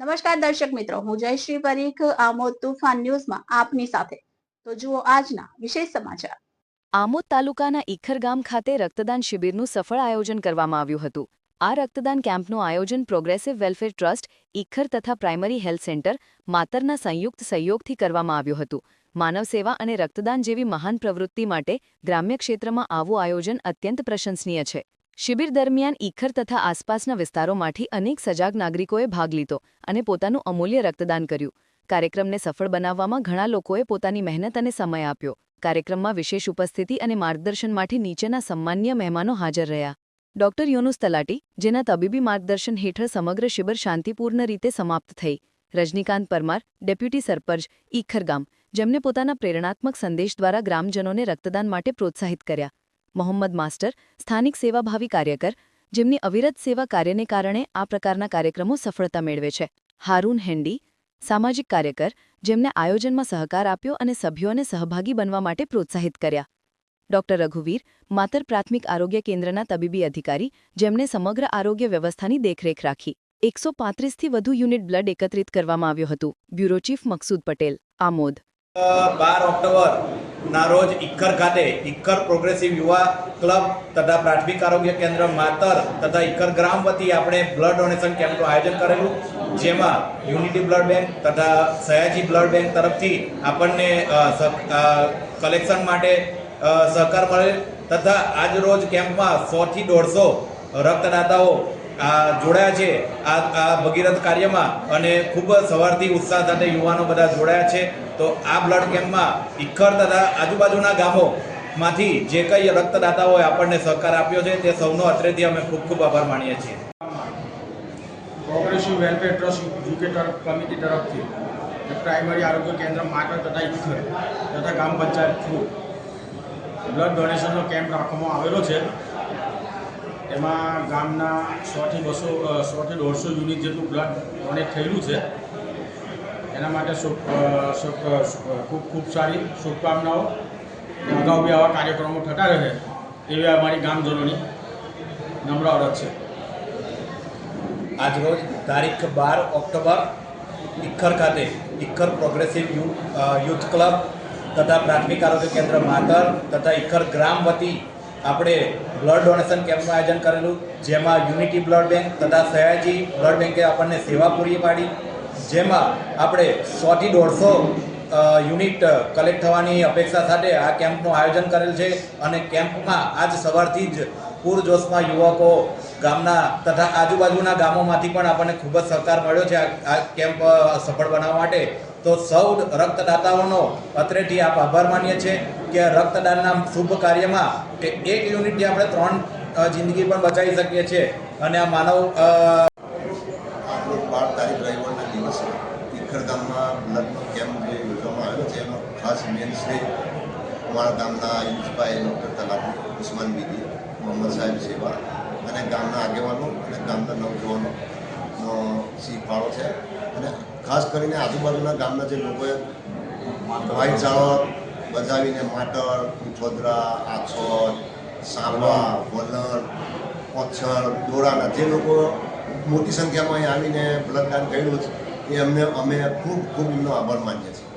નમસ્કાર દર્શક મિત્રો, હું જયશ્રી પરીખ, આમોદ તુફાન ન્યૂઝમાં આપની સાથે. તો જુઓ આજના વિશેષ સમાચાર. આમોદ તાલુકાના ઇખર ગામ ખાતે રક્તદાન શિબિરનું સફળ આયોજન કરવામાં આવ્યું હતું. આ રક્તદાન કેમ્પનું આયોજન પ્રોગ્રેસિવ વેલફેર ટ્રસ્ટ ઈખર તથા પ્રાઇમરી હેલ્થ સેન્ટર માતરના સંયુક્ત સહયોગથી કરવામાં આવ્યું હતું. માનવ સેવા અને રક્તદાન જેવી મહાન પ્રવૃત્તિ માટે ગ્રામ્ય ક્ષેત્રમાં આવું આયોજન અત્યંત પ્રશંસનીય છે. શિબિર દરમિયાન ઈખર તથા આસપાસના વિસ્તારોમાંથી અનેક સજાગ નાગરિકોએ ભાગ લીધો અને પોતાનું અમૂલ્ય રક્તદાન કર્યું. કાર્યક્રમને સફળ બનાવવામાં ઘણા લોકોએ પોતાની મહેનત અને સમય આપ્યો. કાર્યક્રમમાં વિશેષ ઉપસ્થિતિ અને માર્ગદર્શન માટે નીચેના સન્માન્ય મહેમાનો હાજર રહ્યા. ડોક્ટર યોનુસ તલાટી, જેના તબીબી માર્ગદર્શન હેઠળ સમગ્ર શિબિર શાંતિપૂર્ણ રીતે સમાપ્ત થઈ. રજનીકાંત પરમાર, ડેપ્યુટી સરપંચ, ઈખર ગામ, જેમને પોતાના પ્રેરણાત્મક સંદેશ દ્વારા ગ્રામજનોને રક્તદાન માટે પ્રોત્સાહિત કર્યા. મોહમ્મદ માસ્ટર, સ્થાનિક સેવાભાવી કાર્યકર, જેમની અવિરત સેવા કાર્યને કારણે આ પ્રકારના કાર્યક્રમો સફળતા મેળવે છે. હારૂન હેન્ડી સામાજિક કાર્યકર, જેમને આયોજનમાં સહકાર આપ્યો અને સભ્યોને સહભાગી બનવા માટે પ્રોત્સાહિત કર્યા. ડોક્ટર રઘુવીર, માતર પ્રાથમિક આરોગ્ય કેન્દ્રના તબીબી અધિકારી જેમણે સમગ્ર આરોગ્ય વ્યવસ્થાની દેખરેખ રાખી. એકસો પાંત્રીસથી વધુ યુનિટ બ્લડ એકત્રિત કરવામાં આવ્યું હતું. Bureau chief Maqsood Patel, Amod. બાર ઓક્ટોબર ના રોજ ઇક્કર ખાતે ઇક્કર પ્રોગ્રેસિવ યુવા ક્લબ તથા પ્રાથમિક આરોગ્ય કેન્દ્ર માતર તથા ઇક્કર ગ્રામ વતી આપણે બ્લડ ડોનેશન કેમ્પનું આયોજન કરેલું. જેમાં યુનિટી બ્લડ બેંક તથા સયાજી બ્લડ બેંક તરફથી આપણને કલેક્શન માટે સહકાર મળેલ તથા આજ રોજ કેમ્પમાં સોથી દોઢસો રક્તદાતાઓ આ જોડાયા છે. આ આ ભગીરથ કાર્યમાં અને ખૂબ સવારથી ઉત્સાહ સાથે યુવાનો બધા જોડાયા છે. તો આ બ્લડ કેમ્પમાં ઇખર તથા આજુબાજુના ગામોમાંથી જે કંઈ રક્તદાતાઓએ આપણને સહકાર આપ્યો છે તે સૌનો અત્રેથી અમે ખૂબ ખૂબ આભાર માનીએ છીએ. પ્રોગ્રેસિવ વેલફેર ટ્રસ્ટ યુકે તરફ, કમિટી તરફથી પ્રાઇમરી આરોગ્ય કેન્દ્ર માટર તથા ઇથર તથા ગ્રામ પંચાયત થ્રુ બ્લડ ડોનેશનનો કેમ્પ રાખવામાં આવેલો છે. એમાં ગામના સોથી બસો સોથી દોઢસો યુનિટ જેટલું બ્લડ ડોનેટ થયેલું છે. એના માટે ખૂબ ખૂબ સારી શુભકામનાઓ. અગાઉ બી આવા કાર્યક્રમો થતા રહે એવી અમારી ગામજનોની નમ્ર અરજ છે. આજરોજ તારીખ બાર ઓક્ટોબર ઇખર ખાતે, ઇખર પ્રોગ્રેસિવ યુથ ક્લબ તથા પ્રાથમિક આરોગ્ય કેન્દ્ર માતર તથા ઇખર ગ્રામ વતી આપણે બ્લડ ડોનેશન કેમ્પનું આયોજન કરેલું, જેમાં યુનિટી બ્લડ બેંક તથા સયાજી બ્લડ બેંકે આપણને સેવા પૂરી પાડી. જેમાં આપણે સોથી દોઢસો યુનિટ કલેક્ટ થવાની અપેક્ષા સાથે આ કેમ્પનું આયોજન કરેલ છે. અને કેમ્પમાં આજ સવારથી જ પૂરજોશમાં યુવકો ગામના તથા આજુબાજુના ગામોમાંથી પણ આપણને ખૂબ જ સહકાર મળ્યો છે આ કેમ્પ સફળ બનાવવા માટે. તો સૌ રક્તદાતાઓનો અત્રેથી આપ આભાર માનીએ છીએ કે રક્તદાનના શુભ કાર્યમાં કે એક યુનિટથી આપણે ત્રણ જિંદગી પણ બચાવી શકીએ છીએ. અને આ માનવ આજરોજ બાર તારીખ રવિવારના દિવસે તીખરધામમાં લગ્ન કેમ્પ જે યોજવામાં આવ્યો છે, એનો ખાસ મેન શ્રેય અમારા ગામના યુસભાઈ ડૉક્ટર તલાટી ઉસ્માન બીજી મોહમ્મદ સાહેબ સેવા અને ગામના આગેવાનો અને ગામના નવજવાનોનો શીખવાડો છે. અને ખાસ કરીને આજુબાજુના ગામના જે લોકોએ વાઇટ બજાવીને માટર ઉઠોદરા આછોદ સાંભળા વલણ, ઓછળ, દોરાના જે લોકો મોટી સંખ્યામાં અહીં આવીને બ્લડદાન કર્યું છે, એ અમને, અમે ખૂબ ખૂબ એમનો આભાર માનીએ છીએ.